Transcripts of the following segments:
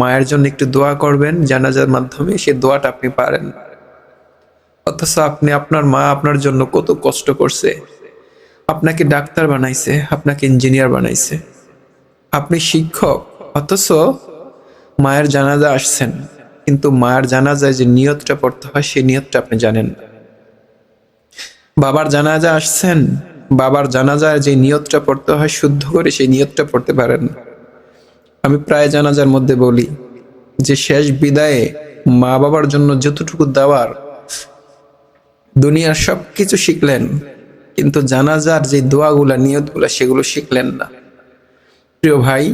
মায়ের জন্য একটু দোয়া করবেন, জানাজার মাধ্যমে সে দোয়াটা আপনি পারেন। অথচ আপনি, আপনার মা আপনার জন্য কত কষ্ট করছে। আপনাকে ডাক্তার বানাইছে, আপনাকে ইঞ্জিনিয়ার বানাইছে। আপনি শিক্ষক, অথচ মায়ের জানাজা আসছেন কিন্তু মায়ের জানাজায় যে নিয়তটা পড়তে হয়, সেই নিয়তটা আপনি জানেন বাবার জানাজা আসছেন বাবার জানাজার যে নিয়তটা পড়তে হয়, শুদ্ধ করে সেই নিয়তটা পড়তে পারেন আমি প্রায় জানাজার মধ্যে বলি যে শেষ বিদায়ে মা বাবার জন্য যতটুকু দেওয়ার, দুনিয়ার সব কিছু শিখলেন, কিন্তু জানাজার যে দোয়াগুলা, নিয়তগুলা, সেগুলো শিখলেন না। প্রিয় ভাই,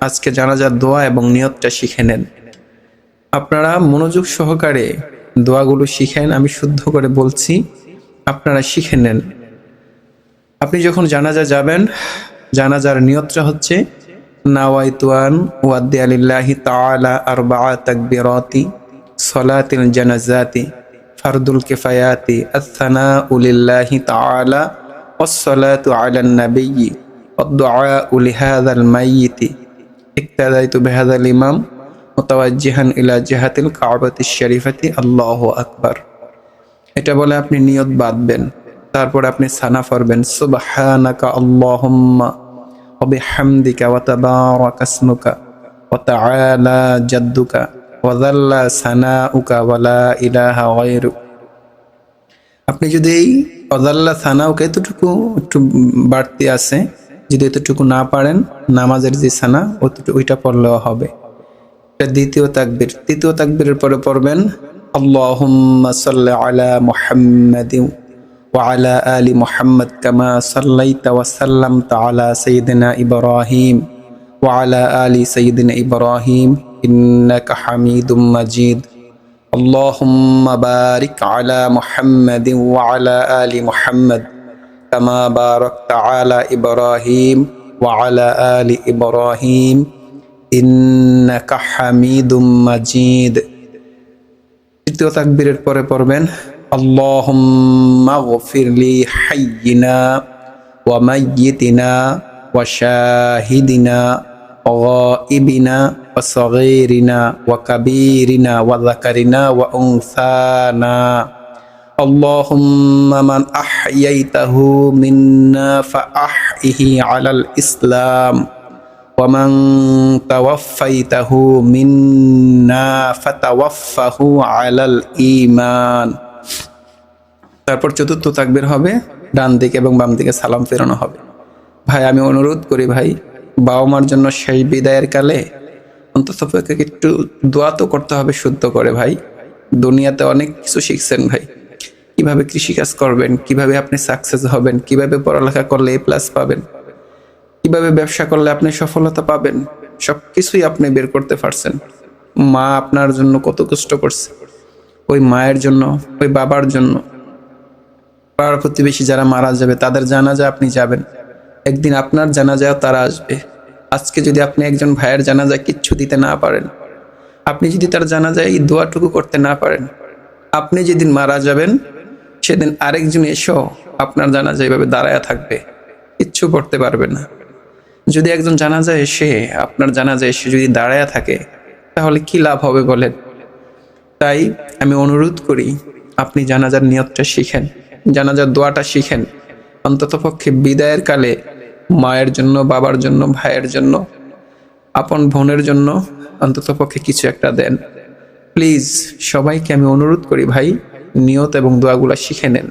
আজকে জানাজার দোয়া এবং নিয়তটা শিখে নেন। আপনারা মনোযোগ সহকারে দোয়াগুলো শিখেন, আমি শুদ্ধ করে বলছি, আপনারা শিখে নেন। আপনি যখন জানাজা যাবেন, জানাজার নিয়তটা হচ্ছে নাওয়াইতুয়ান ওয়াদ্দি আলিল্লাহি তাআলা আরবাআ তাকবীরাতি সলাতিল জানাজাতি ফারদুল কিফায়াতি আস-সানাউ লিল্লাহি তাআলা والصلاة على النبي والدعاء لهذا الميت اقتديت بهذا الإمام متوجها إلى جهة الكعبة الشريفة الله أكبر এটা বলে আপনি নিয়ত বাঁধবেন তারপর আপনি সানা পড়বেন সুবহানাকা আল্লাহুম্মা তাবারাকা ইসমুকা ওয়া তাআলা জাদ্দুকা ওয়া যাল্লা সানাউকা ইলাহা গায়রুক আপনি যদি এই অজাল্লা সানাউকে এতটুকু একটু বাড়তি আছে, যদি এতটুকু না পারেন, নামাজের যে সানা ওইটা পড়লেও হবে। দ্বিতীয় তাকবীর। তৃতীয় তাকবীরের পরে পড়বেন, আল্লাহুম্মা সাল্লি আলা মুহাম্মাদিন وعلى آل محمد كما صليت وسلمت على سيدنا إبراهيم وعلى آل سيدنا إبراهيم إنك حميد مجيد اللهم بارك على محمد وعلى آل محمد كما باركت على إبراهيم وعلى آل إبراهيم إنك حميد مجيد তৃতীয় তাকবীরের পরে পড়বেন اللهم اغفر لي حينا وميتنا وشاهدنا وغائبنا وصغيرنا وكبيرنا وذكرنا وأنثانا. اللهم من أحييته منا فأحيه على الإسلام ومن توفيته منا فتوفه على الإيمان. তারপর চতুর্থ তাকবীর হবে, ডান দিকে এবং বাম দিকে সালাম ফেরানো হবে। ভাই, আমি অনুরোধ করি ভাই বাবা মার জন্য শেষ বিদায়ের কালে অন্তত একটু দোয়া তো করতে হবে শুদ্ধ করে ভাই। দুনিয়াতে অনেক কিছু শিখছেন ভাই। কীভাবে কৃষিকাজ করবেন, কীভাবে আপনি সাকসেস হবেন, কীভাবে পড়ালেখা করলে এ প্লাস পাবেন, কীভাবে ব্যবসা করলে আপনি সফলতা পাবেন সব কিছুই আপনি বের করতে পারছেন। মা আপনার জন্য কত কষ্ট করছে। ওই মায়ের জন্য, ওই বাবার জন্য পাড়ার প্রতিবেশী যারা মারা যাবে, তাদের জানাজা আপনি যাবেন। একদিন আপনার জানাজাও তারা আসবে। আজকে যদি আপনি একজন ভাইয়ের জানাজা কিচ্ছু দিতে না পারেন, আপনি যদি তার জানাজায় এই দোয়াটুকু করতে না পারেন, আপনি যেদিন মারা যাবেন, সেদিন আরেকজন এসো আপনার জানাজা এভাবে দাঁড়ায় থাকবে। কিচ্ছু করতে পারবে না। যদি একজন জানাজা এসে, আপনার জানাজা এসে যদি দাঁড়ায় থাকে, তাহলে কি লাভ হবে বলেন? তাই আমি অনুরোধ করি, আপনি জানাজার নিয়তটা শিখেন। জানাজার দোয়াটা শিখেন। অন্ততপক্ষে বিদায়ের কালে মায়ের জন্য, বাবার জন্য, ভাইয়ের জন্য, আপন বোনের জন্য অন্ততপক্ষে কিছু একটা দেন। প্লিজ সবাইকে আমি অনুরোধ করি ভাই, নিয়ত এবং দোয়াগুলা শিখে নেন।